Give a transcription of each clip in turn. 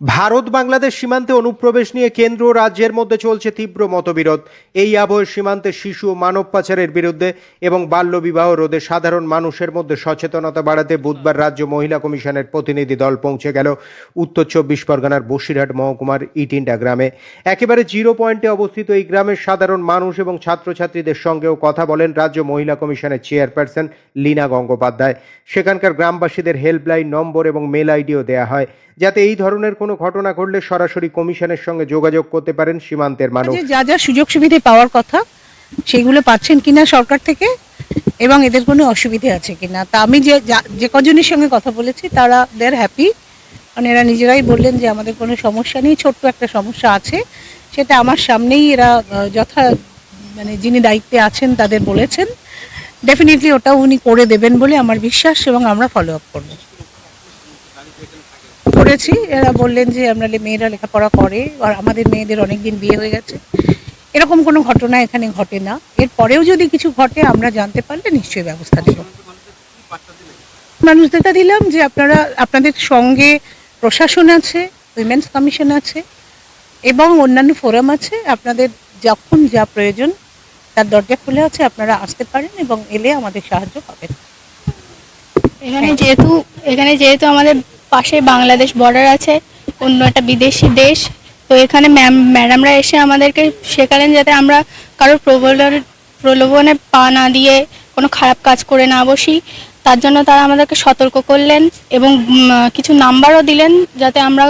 ভারত বাংলাদেশ সীমান্তে অনুপ্রবেশ নিয়ে কেন্দ্র ও রাজ্যের মধ্যে চলছে তীব্র মতবিরোধ। এই আবহে সীমান্তে শিশু মানব পাচারের বিরুদ্ধে এবং বাল্যবিবাহ রোধে সাধারণ মানুষের মধ্যে সচেতনতা বাড়াতে বুধবার রাজ্য মহিলা কমিশনের প্রতিনিধি দল পৌঁছে গেল উত্তর চব্বিশ পরগনার বসিরহাট মহকুমার ইটিন্ডা গ্রামে। একেবারে জিরো পয়েন্টে অবস্থিত এই গ্রামের সাধারণ মানুষ এবং ছাত্রছাত্রীদের সঙ্গেও কথা বলেন রাজ্য মহিলা কমিশনের চেয়ারপারসন লীনা গঙ্গোপাধ্যায়। সেখানকার গ্রামবাসীদের হেল্পলাইন নম্বর এবং মেল আইডিও দেওয়া হয়, যাতে এই ধরনের কোনো ঘটনা ঘটলে সরাসরি কমিশনের সঙ্গে যোগাযোগ করতে পারেন সীমান্তের মানুষ। যা যা সুযোগ সুবিধে পাওয়ার কথা, সেগুলো পাচ্ছেন কিনা সরকার থেকে, এবং এদের কোনো অসুবিধে আছে কিনা? তা আমি যে যে কজনের সঙ্গে কথা বলেছি, তারা দের হ্যাপি মানে এরা নিজেরাই বললেন যে আমাদের কোনো সমস্যা নেই, ছোট্ট একটা সমস্যা আছে। সেটা আমার সামনেই এরা যথা মানে যিনি দায়িত্বে আছেন, তাদের বলেছেন। ডেফিনেটলি ওটা উনি করে দেবেন বলে আমার বিশ্বাস, এবং আমরা ফলো আপ করব। করেছি এরা বললেন যে আমরা মেয়েরা লেখাপড়া করে, আর আমাদের মেয়েদের অনেক দিন বিয়ে হয়ে গেছে। এরকম কোনো ঘটনা এখানে ঘটে না। এর পরেও যদি কিছু ঘটে, আমরা জানতে পারলে নিশ্চয়ই ব্যবস্থা নেব। মানুষদেরটা দিলাম যে আপনারা, আপনাদের সঙ্গে প্রশাসন আছে, উইমেন্স কমিশন আছে, এবং অন্যান্য ফোরাম আছে। আপনাদের যখন যা প্রয়োজন, তার দরজা খুলে আছে, আপনারা আসতে পারেন এবং এলে আমাদের সাহায্য পাবেন। এখানে যেহেতু এখানে যেহেতু আমাদের পাশে বাংলাদেশ বর্ডার আছে, অন্য একটা বিদেশি দেশ। তো এখানে ম্যাম ম্যাডামরা এসে আমাদেরকে শেখালেন যাতে আমরা কারোর প্রবলের প্রলোভনে পা না দিয়ে কোনো খারাপ কাজ করে না বসি। তার জন্য তারা আমাদেরকে সতর্ক করলেন এবং কিছু নাম্বারও দিলেন যাতে আমরা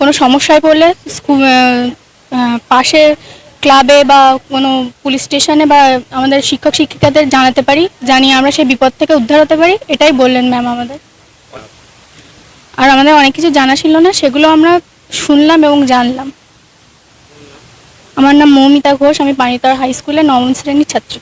কোনো সমস্যায় পড়লে পাশে ক্লাবে বা কোনো পুলিশ স্টেশনে বা আমাদের শিক্ষক শিক্ষিকাদের জানাতে পারি, জানিয়ে আমরা সেই বিপদ থেকে উদ্ধার হতে পারি। এটাই বললেন ম্যাম আমাদের। আর আমাদের অনেক কিছু জানা ছিল না, সেগুলো আমরা শুনলাম এবং জানলাম। আমার নাম মৌমিতা ঘোষ, আমি পানিতর হাই স্কুলে নবম শ্রেণির ছাত্র।